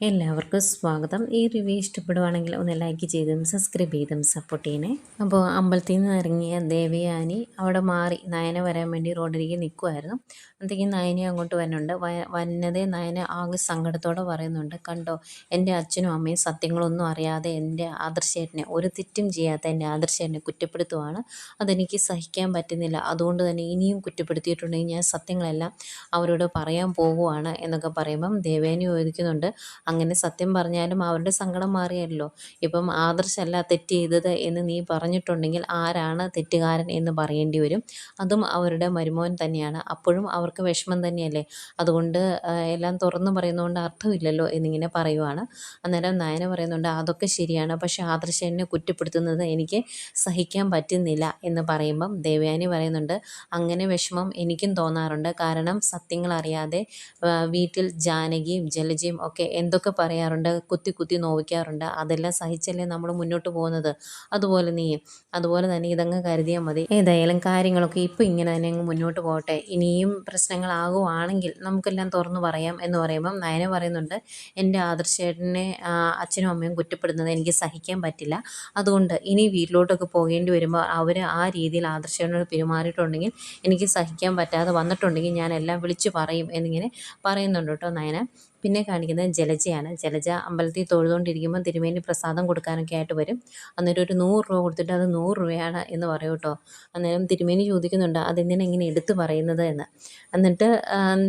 എല്ലാവർക്കും സ്വാഗതം. ഈ റിവ്യൂ ഇഷ്ടപ്പെടുവാണെങ്കിൽ ഒന്ന് ലൈക്ക് ചെയ്തും സബ്സ്ക്രൈബ് ചെയ്തും സപ്പോർട്ട് ചെയ്യണേ. അപ്പോൾ അമ്പലത്തിൽ നിന്ന് ഇറങ്ങിയ ദേവയാനി അവിടെ മാറി നയന വരാൻ വേണ്ടി റോഡിലേക്ക് നിൽക്കുമായിരുന്നു അപ്പോഴത്തേക്കും നയനെ അങ്ങോട്ട് വരുന്നുണ്ട്. വന്നതേ നയന ആകെ സങ്കടത്തോടെ പറയുന്നുണ്ട്. കണ്ടോ എന്റെ അച്ഛനും അമ്മയും സത്യങ്ങളൊന്നും അറിയാതെ എന്റെ ആദർശേട്ടനെ ഒരു തെറ്റും ചെയ്യാത്ത എന്റെ ആദർശേട്ടനെ കുറ്റപ്പെടുത്തുവാണ്. അതെനിക്ക് സഹിക്കാൻ പറ്റുന്നില്ല. അതുകൊണ്ട് തന്നെ ഇനിയും കുറ്റപ്പെടുത്തിയിട്ടുണ്ടെങ്കിൽ ഞാൻ സത്യങ്ങളെല്ലാം അവരോട് പറയാൻ പോകുവാണ് എന്നൊക്കെ പറയുമ്പം ദേവേനെ ചോദിക്കുന്നുണ്ട്. അങ്ങനെ സത്യം പറഞ്ഞാലും അവരുടെ സങ്കടം മാറിയല്ലോ. ഇപ്പം ആദർശല്ല തെറ്റ് ചെയ്തത് എന്ന് നീ പറഞ്ഞിട്ടുണ്ടെങ്കിൽ ആരാണ് തെറ്റുകാരൻ എന്ന് പറയേണ്ടി വരും. അതും അവരുടെ മരുമോൻ തന്നെയാണ്. അപ്പോഴും അവർക്ക് വിഷമം തന്നെയല്ലേ? അതുകൊണ്ട് എല്ലാം തുറന്നു പറയുന്നതുകൊണ്ട് അർത്ഥമില്ലല്ലോ എന്നിങ്ങനെ പറയുവാണ്. അന്നേരം നയന പറയുന്നുണ്ട് അതൊക്കെ ശരിയാണ്. പക്ഷേ ആദർശനെ കുറ്റപ്പെടുത്തുന്നത് എനിക്ക് സഹിക്കാൻ പറ്റുന്നില്ല എന്ന് പറയുമ്പം ദേവയാനി പറയുന്നുണ്ട് അങ്ങനെ വിഷമം എനിക്കും തോന്നാറുണ്ട്. കാരണം സത്യങ്ങൾ അറിയാതെ വീട്ടിൽ ജാനകിയും ജലജയും ഒക്കെ എന്തോ എന്തൊക്കെ പറയാറുണ്ട് കുത്തി കുത്തി നോവിക്കാറുണ്ട്. അതെല്ലാം സഹിച്ചല്ലേ നമ്മൾ മുന്നോട്ട് പോകുന്നത്? അതുപോലെ നീ അതുപോലെ തന്നെ ഇതങ്ങ് കരുതിയാൽ മതി. ഏതായാലും കാര്യങ്ങളൊക്കെ ഇപ്പോൾ ഇങ്ങനെ തന്നെ അങ്ങ് മുന്നോട്ട് പോകട്ടെ. ഇനിയും പ്രശ്നങ്ങളാകുവാണെങ്കിൽ നമുക്കെല്ലാം തുറന്നു പറയാം എന്ന് പറയുമ്പം നയന പറയുന്നുണ്ട് എന്റെ ആദർശേട്ടനെ അച്ഛനും അമ്മയും കുറ്റപ്പെടുന്നത് എനിക്ക് സഹിക്കാൻ പറ്റില്ല. അതുകൊണ്ട് ഇനി വീട്ടിലോട്ടൊക്കെ പോകേണ്ടി വരുമ്പോൾ അവർ ആ രീതിയിൽ ആദർശേട്ടനോട് പെരുമാറിയിട്ടുണ്ടെങ്കിൽ എനിക്ക് സഹിക്കാൻ പറ്റാതെ വന്നിട്ടുണ്ടെങ്കിൽ ഞാനെല്ലാം വിളിച്ചു പറയും എന്നിങ്ങനെ പറയുന്നുണ്ട് കേട്ടോ നയന. പിന്നെ കാണിക്കുന്നത് ജലജയാണ്. ജലജ അമ്പലത്തിൽ തൊഴുതുകൊണ്ടിരിക്കുമ്പോൾ തിരുമേനി പ്രസാദം കൊടുക്കാനൊക്കെ ആയിട്ട് വരും. അന്നേരം ഒരു നൂറ് രൂപ കൊടുത്തിട്ട് അത് നൂറ് രൂപയാണ് എന്ന് പറയും കേട്ടോ. അന്നേരം തിരുമേനി ചോദിക്കുന്നുണ്ട് അതെന്തിനാ ഇങ്ങനെ എടുത്തു പറയുന്നത്? എന്ന്. എന്നിട്ട്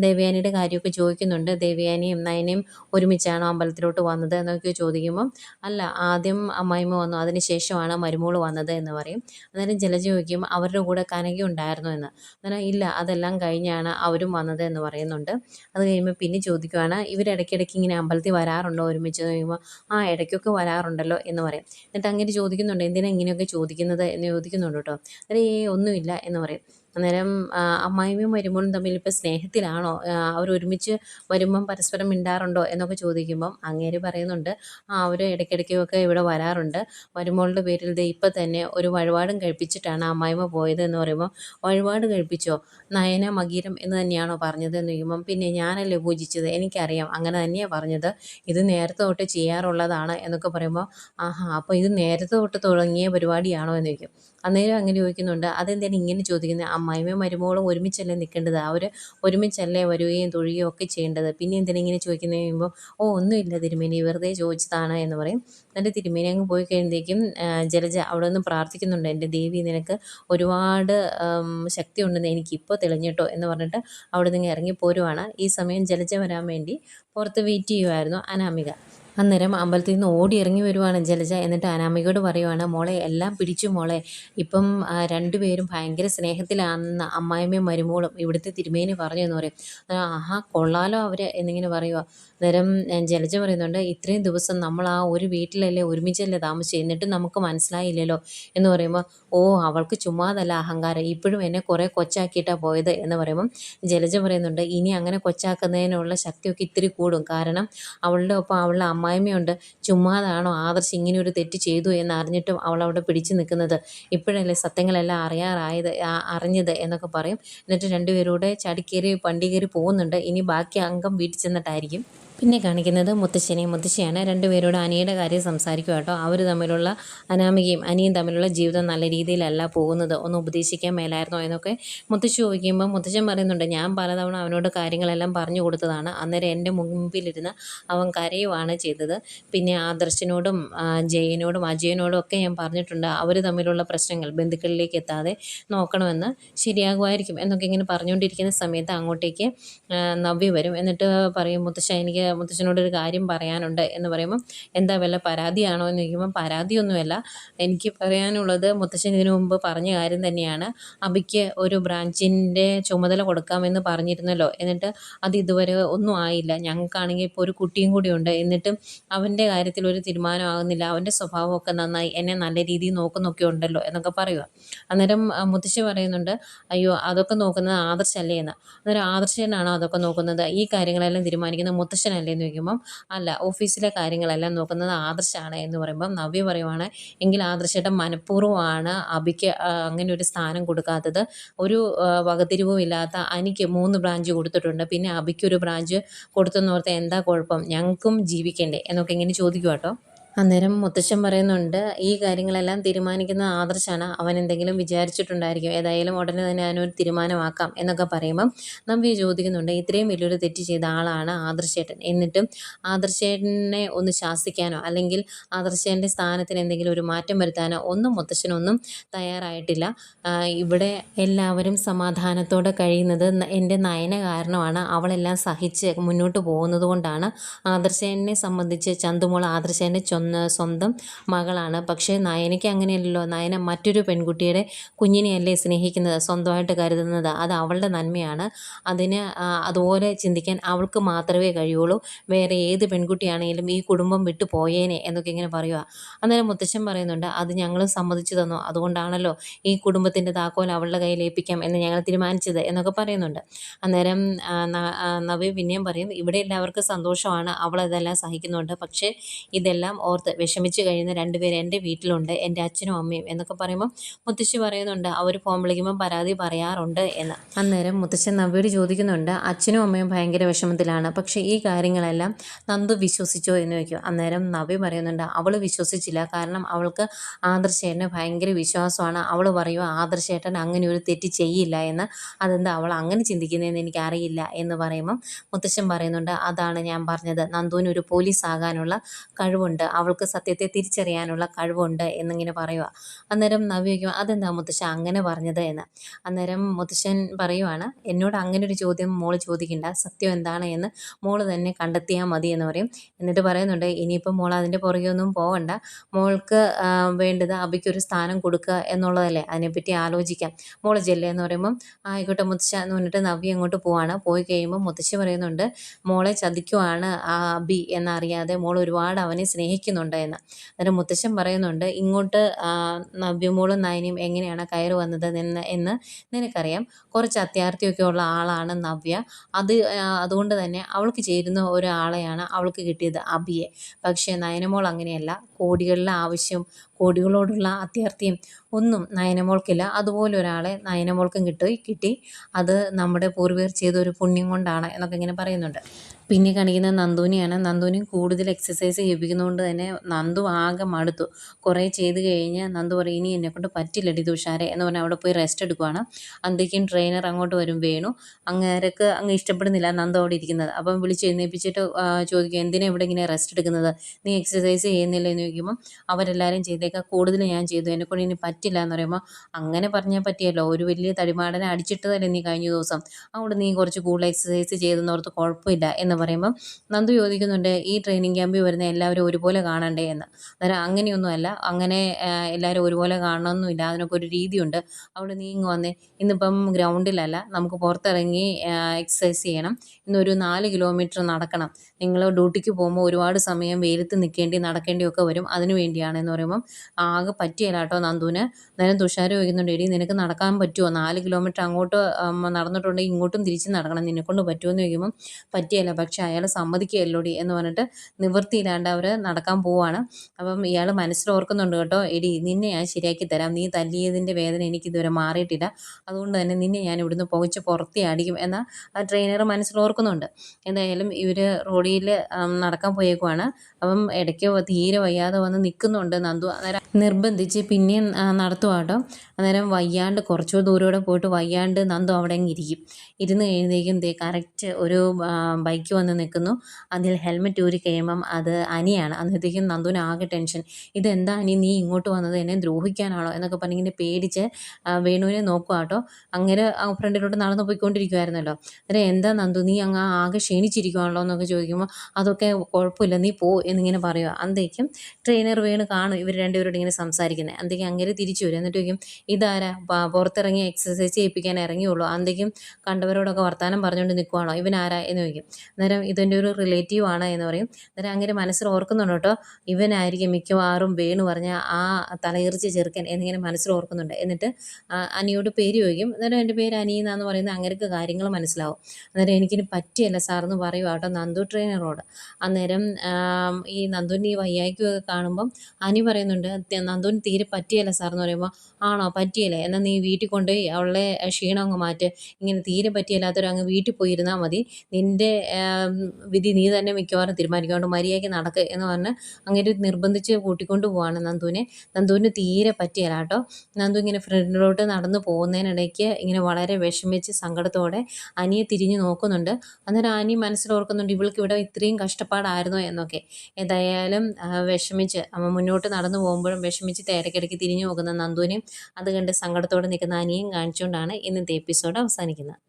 ദേവയാനിയുടെ കാര്യമൊക്കെ ചോദിക്കുന്നുണ്ട്. ദേവയാനിയും നയനയും ഒരുമിച്ചാണോ അമ്പലത്തിലോട്ട് വന്നത് എന്നൊക്കെ ചോദിക്കുമ്പോൾ അല്ല ആദ്യം അമ്മായിമ്മ വന്നു അതിന് ശേഷമാണ് മരുമോൾ വന്നത് എന്ന് പറയും. അന്നേരം ജലജ ചോദിക്കും അവരുടെ കൂടെ കനകി ഉണ്ടായിരുന്നു? എന്ന്. അന്നേരം ഇല്ല അതെല്ലാം കഴിഞ്ഞാണ് അവരും വന്നത് എന്ന് പറയുന്നുണ്ട്. അത് കഴിയുമ്പോൾ പിന്നെ ചോദിക്കുവാണ് ഇവരിടയ്ക്കിടയ്ക്ക് ഇങ്ങനെ അമ്പലത്തിൽ വരാറുണ്ടോ? ഒരുമിച്ച് കഴിയുമ്പോൾ ആ ഇടയ്ക്കൊക്കെ വരാറുണ്ടല്ലോ എന്ന് പറയും. എന്നിട്ട് അങ്ങനെ ചോദിക്കുന്നുണ്ട് എന്തിനാണ് ഇങ്ങനെയൊക്കെ ചോദിക്കുന്നത്? എന്ന് ചോദിക്കുന്നുണ്ട് കേട്ടോ. അന്നേരം ഏ ഒന്നുമില്ല എന്ന് പറയും. അന്നേരം അമ്മായിമ്മയും മരുമോളും തമ്മിൽ ഇപ്പോൾ സ്നേഹത്തിലാണോ? അവർ ഒരുമിച്ച് വരുമ്പം പരസ്പരം മിണ്ടാറുണ്ടോ എന്നൊക്കെ ചോദിക്കുമ്പം അങ്ങേര് പറയുന്നുണ്ട്. ആ അവർ ഇടയ്ക്കിടയ്ക്കൊക്കെ ഇവിടെ വരാറുണ്ട്. മരുമോളുടെ പേരിൽ ഇപ്പം തന്നെ ഒരു വഴിപാടും കഴിപ്പിച്ചിട്ടാണ് അമ്മായിമ്മ പോയത് എന്ന് പറയുമ്പോൾ വഴിപാട് കഴിപ്പിച്ചോ? നയന മകീരം എന്ന് തന്നെയാണോ പറഞ്ഞത്? എന്ന് ചോദിക്കുമ്പം പിന്നെ ഞാനല്ലേ പൂജിച്ചത്? എനിക്കറിയാം. അങ്ങനെ തന്നെയാണ് പറഞ്ഞത്. ഇത് നേരത്തെ തൊട്ട് ചെയ്യാറുള്ളതാണ് എന്നൊക്കെ പറയുമ്പോൾ ആഹാ അപ്പോൾ ഇത് നേരത്തെ തൊട്ട് തുടങ്ങിയ പരിപാടിയാണോ? എന്ന് ചോദിക്കും. അന്നേരം അങ്ങനെ ചോദിക്കുന്നുണ്ട്. അതെന്തേലും ഇങ്ങനെ ചോദിക്കുന്നത് അമ്മായിമ്മയും മരുമോളും ഒരുമിച്ചല്ലേ നിൽക്കേണ്ടത്? അവർ ഒരുമിച്ചല്ലേ വരികയും തൊഴുകയും ഒക്കെ ചെയ്യേണ്ടത്? പിന്നെ എന്തിനാ ഇങ്ങനെ ചോദിക്കുന്നത് കഴിയുമ്പോൾ ഓ ഒന്നുമില്ല തിരുമേനി വെറുതെ ചോദിച്ചതാണ് എന്ന് പറയും. എന്നിട്ട് തിരുമേനി അങ്ങ് പോയി കഴിയുമ്പോഴേക്കും ജലജ അവിടെ നിന്ന് പ്രാർത്ഥിക്കുന്നുണ്ട്. എന്റെ ദേവി നിനക്ക് ഒരുപാട് ശക്തി ഉണ്ടെന്ന് എനിക്കിപ്പോൾ തെളിഞ്ഞിട്ടോ എന്ന് പറഞ്ഞിട്ട് അവിടെ നിന്ന് ഇറങ്ങി പോരുവാണ് ഈ സമയം ജലജ വരാൻ വേണ്ടി പുറത്ത് വെയിറ്റ് ചെയ്യുമായിരുന്നു അനാമിക. അന്നേരം അമ്പലത്തിൽ നിന്ന് ഓടി ഇറങ്ങി വരുവാണ് ജലജ. എന്നിട്ട് അനാമികയോട് പറയുവാണ് മോളെ എല്ലാം പിടിച്ചു മോളെ. ഇപ്പം രണ്ടുപേരും ഭയങ്കര സ്നേഹത്തിലാണെന്ന് അമ്മായിമ്മയും മരുമോളും ഇവിടുത്തെ തിരുമേനി പറഞ്ഞു എന്ന് പറയും. ആഹാ കൊള്ളാലോ അവർ എന്നിങ്ങനെ പറയുക അന്നേരം ജലജ പറയുന്നുണ്ട് ഇത്രയും ദിവസം നമ്മൾ ആ ഒരു വീട്ടിലല്ലേ ഒരുമിച്ചല്ലേ താമസിച്ചു? എന്നിട്ടും നമുക്ക് മനസ്സിലായില്ലല്ലോ? എന്ന് പറയുമ്പോൾ ഓ അവൾക്ക് ചുമ്മാതല്ല അഹങ്കാരം. ഇപ്പോഴും എന്നെ കുറേ കൊച്ചാക്കിയിട്ടാണ് പോയത്. എന്ന് പറയുമ്പം ജലജ പറയുന്നുണ്ട് ഇനി അങ്ങനെ കൊച്ചാക്കുന്നതിനുള്ള ശക്തിയൊക്കെ ഇത്തിരി കൂടും. കാരണം അവളുടെ ഒപ്പം അവളുടെ അമ്മായിമ്മയുണ്ട്. ചുമ്മാതാണോ? ആദർശ് ഒരു തെറ്റ് ചെയ്തു എന്നറിഞ്ഞിട്ടും അവൾ അവിടെ പിടിച്ചു നിൽക്കുന്നത്. ഇപ്പോഴല്ലേ സത്യങ്ങളെല്ലാം അറിയാറായത് അറിഞ്ഞത് എന്നൊക്കെ പറയും. എന്നിട്ട് രണ്ടുപേരൂടെ ചടിക്കേറി വണ്ടി കയറി പോകുന്നുണ്ട്. ഇനി ബാക്കി അംഗം വീട്ടിൽ ചെന്നിട്ടായിരിക്കും. പിന്നെ കാണിക്കുന്നത് മുത്തശ്ശനെയും മുത്തശ്ശിയാണ്. രണ്ടുപേരോട് അനിയുടെ കാര്യം സംസാരിക്കുക കേട്ടോ. അവർ തമ്മിലുള്ള അനാമികയും അനിയും തമ്മിലുള്ള ജീവിതം നല്ല രീതിയിലല്ല പോകുന്നത്. ഒന്ന് ഉപദേശിക്കാൻ മേലായിരുന്നോ എന്നൊക്കെ മുത്തശ്ശി ചോദിക്കുമ്പോൾ മുത്തശ്ശൻ പറയുന്നുണ്ട് ഞാൻ പലതവണ അവനോട് കാര്യങ്ങളെല്ലാം പറഞ്ഞു കൊടുത്തതാണ്. അന്നേരം എന്റെ മുമ്പിലിരുന്ന് അവൻ കരയുവാണ് ചെയ്തത്. പിന്നെ ആദർശിനോടും ജയനോടും അജയനോടും ഒക്കെ ഞാൻ പറഞ്ഞിട്ടുണ്ട്. അവർ തമ്മിലുള്ള പ്രശ്നങ്ങൾ ബന്ധുക്കളിലേക്ക് എത്താതെ നോക്കണമെന്ന് ശരിയാകുമായിരിക്കും എന്നൊക്കെ ഇങ്ങനെ പറഞ്ഞുകൊണ്ടിരിക്കുന്ന സമയത്ത് അങ്ങോട്ടേക്ക് നവ്യ വരും. എന്നിട്ട് പറയും മുത്തശ്ശ എനിക്ക് മുത്തശ്ശനോടൊരു കാര്യം പറയാനുണ്ട് എന്ന് പറയുമ്പം എന്താ വല്ല പരാതിയാണോ എന്ന് ചോദിക്കുമ്പം പരാതിയൊന്നുമല്ല. എനിക്ക് പറയാനുള്ളത് മുത്തശ്ശൻ ഇതിനു മുമ്പ് പറഞ്ഞ കാര്യം തന്നെയാണ്. അബിക്ക് ഒരു ബ്രാഞ്ചിന്റെ ചുമതല കൊടുക്കാമെന്ന് പറഞ്ഞിരുന്നല്ലോ. എന്നിട്ട് അത് ഇതുവരെ ഒന്നും ആയില്ല. ഞങ്ങൾക്കാണെങ്കിൽ ഇപ്പോൾ ഒരു കുട്ടിയും കൂടിയുണ്ട് എന്നിട്ടും അവന്റെ കാര്യത്തിൽ ഒരു തീരുമാനമാകുന്നില്ല. അവന്റെ സ്വഭാവമൊക്കെ നന്നായി. എന്നെ നല്ല രീതിയിൽ നോക്കുന്നൊക്കെ ഉണ്ടല്ലോ എന്നൊക്കെ പറയുക അന്നേരം മുത്തശ്ശി പറയുന്നുണ്ട് അയ്യോ അതൊക്കെ നോക്കുന്നത് ആദർശല്ലേ എന്ന്. അന്നേരം ആദർശനാണോ അതൊക്കെ നോക്കുന്നത്? ഈ കാര്യങ്ങളെല്ലാം തീരുമാനിക്കുന്നത് മുത്തശ്ശൻ മുത്തശ്ശനല്ലേ എന്ന് ചോദിക്കുമ്പം അല്ല ഓഫീസിലെ കാര്യങ്ങളെല്ലാം നോക്കുന്നത് ആദർശാണ് എന്ന് പറയുമ്പം നവ്യ പറയുവാണ് എങ്കിൽ ആദർശയുടെ മനഃപൂർവമാണ് അബിക്ക് അങ്ങനെ ഒരു സ്ഥാനം കൊടുക്കാത്തത്. ഒരു വകതിരിവും ഇല്ലാത്ത അനിക്ക് മൂന്ന് ബ്രാഞ്ച് കൊടുത്തിട്ടുണ്ട്. പിന്നെ അബിക്ക് ഒരു ബ്രാഞ്ച് കൊടുത്തെന്ന് ഓർത്ത് എന്താ കുഴപ്പം? ഞങ്ങൾക്കും ജീവിക്കണ്ടേ? എന്നൊക്കെ ഇങ്ങനെ ചോദിക്കുക കേട്ടോ അന്നേരം മുത്തശ്ശൻ പറയുന്നുണ്ട് ഈ കാര്യങ്ങളെല്ലാം തീരുമാനിക്കുന്ന ആദർശാണ്. അവൻ എന്തെങ്കിലും വിചാരിച്ചിട്ടുണ്ടായിരിക്കും. ഏതായാലും ഉടനെ തന്നെ അവനൊരു തീരുമാനമാക്കാം എന്നൊക്കെ പറയുമ്പം നവ്യ ചോദിക്കുന്നുണ്ട് ഇത്രയും വലിയൊരു തെറ്റ് ചെയ്ത ആളാണ് ആദർശേട്ടൻ. എന്നിട്ടും ആദർശേട്ടനെ ഒന്ന് ശാസിക്കാനോ അല്ലെങ്കിൽ ആദർശേട്ടന്റെ സ്ഥാനത്തിന് എന്തെങ്കിലും ഒരു മാറ്റം വരുത്താനോ ഒന്നും മുത്തശ്ശനൊന്നും തയ്യാറായിട്ടില്ല. ഇവിടെ എല്ലാവരും സമാധാനത്തോടെ കഴിയുന്നത് എന്റെ നയന കാരണമാണ്. അവളെല്ലാം സഹിച്ച് മുന്നോട്ട് പോകുന്നത് കൊണ്ടാണ് ആദർശേനെ സംബന്ധിച്ച് ചന്തുമോൾ ആദർശേന്റെ ചൊന്ന സ്വന്തം മകളാണ്. പക്ഷേ നയനയ്ക്ക് അങ്ങനെയല്ലല്ലോ. നയന മറ്റൊരു പെൺകുട്ടിയുടെ കുഞ്ഞിനെയല്ലേ സ്നേഹിക്കുന്നത് സ്വന്തമായിട്ട് കരുതുന്നത്? അത് അവളുടെ നന്മയാണ്. അതിന് അതുപോലെ ചിന്തിക്കാൻ അവൾക്ക് മാത്രമേ കഴിയുള്ളൂ. വേറെ ഏത് പെൺകുട്ടിയാണെങ്കിലും ഈ കുടുംബം വിട്ടു പോയേനെ എന്നൊക്കെ ഇങ്ങനെ പറയുക. അന്നേരം മുത്തശ്ശൻ പറയുന്നുണ്ട് അത് ഞങ്ങളും സമ്മതിച്ചു തന്നു. അതുകൊണ്ടാണല്ലോ ഈ കുടുംബത്തിന്റെ താക്കോൽ അവളുടെ കയ്യിൽ ഏൽപ്പിക്കാം എന്ന് ഞങ്ങൾ തീരുമാനിച്ചത് എന്നൊക്കെ പറയുന്നുണ്ട്. അന്നേരം നവി പിന്നെയും പറയും ഇവിടെ എല്ലാവർക്കും സന്തോഷമാണ്. അവൾ ഇതെല്ലാം സഹിക്കുന്നുണ്ട്. പക്ഷേ ഇതെല്ലാം ഓർത്ത് വിഷമിച്ച് കഴിയുന്ന രണ്ടുപേർ എന്റെ വീട്ടിലുണ്ട് എന്റെ അച്ഛനും അമ്മയും എന്നൊക്കെ പറയുമ്പോൾ മുത്തശ്ശി പറയുന്നുണ്ട് അവർ ഫോൺ വിളിക്കുമ്പോൾ പരാതി പറയാറുണ്ട് എന്ന്. അന്നേരം മുത്തശ്ശൻ നവ്യോട് ചോദിക്കുന്നുണ്ട് അച്ഛനും അമ്മയും ഭയങ്കര വിഷമത്തിലാണ് പക്ഷേ ഈ കാര്യങ്ങളെല്ലാം നന്ദു വിശ്വസിച്ചോ എന്ന് ചോദിക്കും. അന്നേരം നവ്യ പറയുന്നുണ്ട് അവൾ വിശ്വസിച്ചില്ല കാരണം അവൾക്ക് ആദർശേട്ടന് ഭയങ്കര വിശ്വാസമാണ് അവൾ പറയുക ആദർശേട്ടൻ അങ്ങനെ ഒരു തെറ്റ് ചെയ്യില്ല എന്ന്. അതെന്താ അവൾ അങ്ങനെ ചിന്തിക്കുന്നതെന്ന് എനിക്കറിയില്ല എന്ന് പറയുമ്പം മുത്തശ്ശൻ പറയുന്നുണ്ട് അതാണ് ഞാൻ പറഞ്ഞത് നന്ദുവിന് ഒരു പോലീസ് ആകാനുള്ള കഴിവുണ്ട് അവൾക്ക് സത്യത്തെ തിരിച്ചറിയാനുള്ള കഴിവുണ്ട് എന്നിങ്ങനെ പറയുക അന്നേരം നവ്യയ്ക്കും അതെന്താ മുത്തശ്ശൻ അങ്ങനെ പറഞ്ഞത്? എന്ന്. അന്നേരം മുത്തശ്ശൻ പറയുവാണ് എന്നോട് അങ്ങനെ ഒരു ചോദ്യം മോൾ ചോദിക്കണ്ട. സത്യം എന്താണ്? എന്ന്. മോൾ തന്നെ കണ്ടെത്തിയാൽ മതി എന്ന് പറയും. എന്നിട്ട് പറയുന്നുണ്ട് ഇനിയിപ്പോൾ മോൾ അതിന്റെ പുറകെ ഒന്നും പോകണ്ട മോൾക്ക് വേണ്ടത് അബിക്കൊരു സ്ഥാനം കൊടുക്കുക എന്നുള്ളതല്ലേ. അതിനെപ്പറ്റി ആലോചിക്കാം. മോൾ ജെല്ല എന്ന് പറയുമ്പം ആയിക്കോട്ടെ മുത്തശ്ശ എന്ന് പറഞ്ഞിട്ട് നവ്യ അങ്ങോട്ട് പോവാണ്. പോയി കഴിയുമ്പോൾ മുത്തശ്ശി പറയുന്നുണ്ട് മോളെ ചതിക്കുവാണ് ആ അബി എന്നറിയാതെ മോൾ ഒരുപാട് അവനെ സ്നേഹിക്കുന്നുണ്ട് എന്ന് അന്നേരം മുത്തശ്ശൻ പറയുന്നുണ്ട് ഇങ്ങോട്ട് നവ്യമോളും നയനയും എങ്ങനെയാണ് കയറി വന്നത് എന്ന് എന്ന് നിനക്കറിയാം. കുറച്ച് അത്യാർത്ഥിയൊക്കെ ഉള്ള ആളാണ് നവ്യ. അത് അതുകൊണ്ട് തന്നെ അവൾക്ക് ചേരുന്ന ഒരാളെയാണ് അവൾക്ക് കിട്ടിയത് അബിയെ പക്ഷേ നയനമോൾ അങ്ങനെയല്ല. കോടികളിലെ ആവശ്യം കോടികളോടുള്ള അത്യാർത്ഥിയും ഒന്നും നയനമോൾക്കില്ല. അതുപോലെ ഒരാളെ നയനമോൾക്കും കിട്ടി കിട്ടി. അത് നമ്മുടെ പൂർവികർ ചെയ്ത ഒരു പുണ്യം കൊണ്ടാണ് എന്നൊക്കെ ഇങ്ങനെ പറയുന്നുണ്ട്. പിന്നെ കാണിക്കുന്നത് നന്ദുവിനെയാണ്. നന്ദുവിനും കൂടുതൽ എക്സസൈസ് ചെയ്യിപ്പിക്കുന്നതുകൊണ്ട് തന്നെ നന്ദു ആകെ മടുത്തു. കുറേ ചെയ്ത് കഴിഞ്ഞ് നന്ദു പറയും ഇനി എന്നെക്കൊണ്ട് പറ്റില്ലടി തുഷാരെ എന്ന് പറഞ്ഞാൽ അവിടെ പോയി റെസ്റ്റ് എടുക്കുവാണ്. അന്തേക്കും ട്രെയിനർ അങ്ങോട്ട് വരും വേണു. അങ്ങേരക്ക് അങ്ങ് ഇഷ്ടപ്പെടുന്നില്ല നന്ദു അവിടെ ഇരിക്കുന്നത്. അപ്പം വിളിച്ച് എഴുന്നേപ്പിച്ചിട്ട് ചോദിക്കും എന്തിനാണ് ഇവിടെ ഇങ്ങനെ റെസ്റ്റ് എടുക്കുന്നത്? നീ എക്സസൈസ് ചെയ്യുന്നില്ല? എന്ന് ചോദിക്കുമ്പം അവരെല്ലാവരും ചെയ്തേക്കാം കൂടുതൽ ഞാൻ ചെയ്തു. എന്നെക്കൊണ്ട് ഇനി പറ്റില്ല എന്ന് പറയുമ്പോൾ അങ്ങനെ പറഞ്ഞാൽ പറ്റിയല്ലോ. ഒരു വലിയ തടിമാടനെ അടിച്ചിട്ടതല്ലേ നീ കഴിഞ്ഞ ദിവസം? അവിടെ നീ കുറച്ച് കൂടുതൽ എക്സസൈസ് ചെയ്തെന്നോർത്ത് കുഴപ്പമില്ല എന്ന് പറയുമ്പം നന്ദു ചോദിക്കുന്നുണ്ട് ഈ ട്രെയിനിങ് ക്യാമ്പിൽ വരുന്ന എല്ലാവരും ഒരുപോലെ കാണണ്ടേ? എന്ന്. അന്നേരം അങ്ങനെയൊന്നുമല്ല. അങ്ങനെ എല്ലാവരും ഒരുപോലെ കാണണമെന്നില്ല അതിനൊക്കെ ഒരു രീതിയുണ്ട്. അവിടെ നീ ഇങ്ങ് വന്നേ. ഇന്നിപ്പം ഗ്രൗണ്ടിലല്ല. നമുക്ക് പുറത്തിറങ്ങി എക്സസൈസ് ചെയ്യണം. ഇന്നൊരു നാല് കിലോമീറ്റർ നടക്കണം. നിങ്ങൾ ഡ്യൂട്ടിക്ക് പോകുമ്പോൾ ഒരുപാട് സമയം വെയിലത്ത് നിൽക്കേണ്ടി നടക്കേണ്ടിയൊക്കെ വരും. അതിനു വേണ്ടിയാണ് എന്ന് പറയുമ്പം ആകെ പറ്റിയല്ല കേട്ടോ നന്ദുവിന്. അന്നേരം തുഷാർ ചോദിക്കുന്നുണ്ട് എടി നിനക്ക് നടക്കാൻ പറ്റുമോ നാല് കിലോമീറ്റർ അങ്ങോട്ട് നടന്നിട്ടുണ്ടെങ്കിൽ ഇങ്ങോട്ടും തിരിച്ച് നടക്കണം. നിന്നെക്കൊണ്ട് പറ്റുമോ എന്ന് ചോദിക്കുമ്പം പറ്റിയല്ല. പക്ഷേ അയാൾ സമ്മതിക്കുകയല്ലോടി? എന്ന് പറഞ്ഞിട്ട് നിവൃത്തിയില്ലാണ്ട് അവർ നടക്കാൻ പോവാണ്. അപ്പം ഇയാൾ മനസ്സിൽ ഓർക്കുന്നുണ്ട് കേട്ടോ എടി നിന്നെ ഞാൻ ശരിയാക്കി തരാം. നീ തല്ലിയതിന്റെ വേദന എനിക്കിതുവരെ മാറിയിട്ടില്ല. അതുകൊണ്ട് തന്നെ നിന്നെ ഞാൻ ഇവിടുന്ന് പുകച്ച് പുറത്തേ അടിക്കും. എന്ന ആ ട്രെയിനർ മനസ്സിൽ ഓർക്കുന്നുണ്ട് എന്തായാലും ഇവർ റോഡിൽ നടക്കാൻ പോയേക്കുവാണ്. അപ്പം ഇടയ്ക്ക് തീരെ വയ്യാതെ വന്ന് നിൽക്കുന്നുണ്ട് നന്ദു. അന്നേരം നിർബന്ധിച്ച് പിന്നെയും നടത്തുക കേട്ടോ അന്നേരം വയ്യാണ്ട് കുറച്ചോ ദൂരോടെ പോയിട്ട് വയ്യാണ്ട് നന്ദു അവിടെ ഇരിക്കും. ഇരുന്ന് കഴിയുമ്പോഴേക്കും ദേ കറക്റ്റ് ഒരു ബൈക്ക് വന്ന് നിൽക്കുന്നു. അതിൽ ഹെൽമെറ്റ് ഊരി കഴിയുമ്പം അത് അനിയാണ്. അന്നത്തേക്കും നന്ദുവിന് ആകെ ടെൻഷൻ ഇതെന്താ അനി? നീ ഇങ്ങോട്ട് വന്നത് എന്നെ ദ്രോഹിക്കാനാണോ? എന്നൊക്കെ പറഞ്ഞ് ഇങ്ങനെ പേടിച്ച് വേണുവിനെ നോക്കുക കേട്ടോ അങ്ങനെ ഫ്രണ്ടിലോട്ട് നടന്നു പോയിക്കൊണ്ടിരിക്കുമായിരുന്നല്ലോ അന്നേരം എന്താ നന്ദു? നീ അങ്ങ് ആകെ ക്ഷീണിച്ചിരിക്കുവാണല്ലോ എന്നൊക്കെ ചോദിക്കുമ്പോൾ അതൊക്കെ കുഴപ്പമില്ല. നീ പോ എന്നിങ്ങനെ പറയുക അന്തേക്കും ട്രെയിനർ വേണു കാണും. ഇവർ രണ്ടുപേരും രണ്ടുപേരോട് ഇങ്ങനെ സംസാരിക്കുന്നത് അന്തേക്കും അങ്ങനെ തിരിച്ചു വരും. എന്നിട്ട് ചോദിക്കും ഇതാരാ? പുറത്തിറങ്ങി എക്സസൈസ് ചെയ്യിപ്പിക്കാൻ ഇറങ്ങിയുള്ളൂ. അന്തേക്കും കണ്ടവരോടൊക്കെ വർത്തമാനം പറഞ്ഞുകൊണ്ട് നിൽക്കുവാണോ ഇവൻ ആരാ? എന്ന് ചോദിക്കും. അന്നേരം ഇതെന്റെ ഒരു റിലേറ്റീവ് ആണ് എന്ന് പറയും. അന്നേരം അങ്ങനെ മനസ്സിൽ ഓർക്കുന്നുണ്ട് കേട്ടോ. ഇവനായിരിക്കും മിക്കവാറും വേണു പറഞ്ഞ ആ തലയിറിച്ച ചെറുക്കൻ എന്നിങ്ങനെ മനസ്സിൽ ഓർക്കുന്നുണ്ട്. എന്നിട്ട് അനിയോട് പേര് ചോദിക്കും. അന്നേരം എന്റെ പേര് അനി എന്നാന്ന് പറയുന്നത് അങ്ങനെയൊക്കെ കാര്യങ്ങൾ മനസ്സിലാവും. അന്നേരം എനിക്കിനി പറ്റിയല്ല സാർ പറയുക പറയും കേട്ടോ. നന്ദു ട്രെയിനറോട് അന്നേരം ഈ നന്ദുവിന്റെ ഈ വയ്യായ്ക്കൊക്കെ കാണുമ്പം അനി പറയുന്നുണ്ട് "ത- നന്ദുവിന് തീരെ പറ്റിയല്ല സാർ എന്ന് പറയുമ്പോൾ ആണോ? പറ്റിയല്ല? എന്നാൽ നീ വീട്ടിൽ കൊണ്ടുപോയി അവളെ ക്ഷീണം അങ്ങ് മാറ്റ്. ഇങ്ങനെ തീരെ പറ്റിയല്ലാത്തൊരു അങ്ങ് വീട്ടിൽ പോയിരുന്നാൽ മതി. നിന്റെ വിധി നീ തന്നെ മിക്കവാറും തീരുമാനിക്കാണ്ട് മര്യാദയ്ക്ക് നടക്കുക എന്ന് പറഞ്ഞ് അങ്ങനെ നിർബന്ധിച്ച് കൂട്ടിക്കൊണ്ട് പോവാണ് നന്ദുവിനെ. നന്ദുവിന് തീരെ പറ്റിയല്ല കേട്ടോ. നന്ദു ഇങ്ങനെ ഫ്രണ്ടിലോട്ട് നടന്നു പോകുന്നതിനിടയ്ക്ക് ഇങ്ങനെ വളരെ വിഷമിച്ച് സങ്കടത്തോടെ അനിയെ തിരിഞ്ഞ് നോക്കുന്നുണ്ട്. അന്നേരം അനി മനസ്സിലോർക്കുന്നുണ്ട് ഇവൾക്ക് ഇവിടെ ഇത്രയും കഷ്ടപ്പാടായിരുന്നോ? എന്നൊക്കെ. ഏതായാലും വിഷമിച്ച് മുന്നോട്ട് നടന്നു പോകുമ്പോഴും വിഷമിച്ച് ഇടയ്ക്കിടയ്ക്ക് തിരിഞ്ഞു നോക്കുന്ന നന്ദുവിനെയും അത് കണ്ട് സങ്കടത്തോടെ നിൽക്കുന്ന അനിയും കാണിച്ചുകൊണ്ടാണ് ഇന്നത്തെ എപ്പിസോഡ് അവസാനിക്കുന്നത്.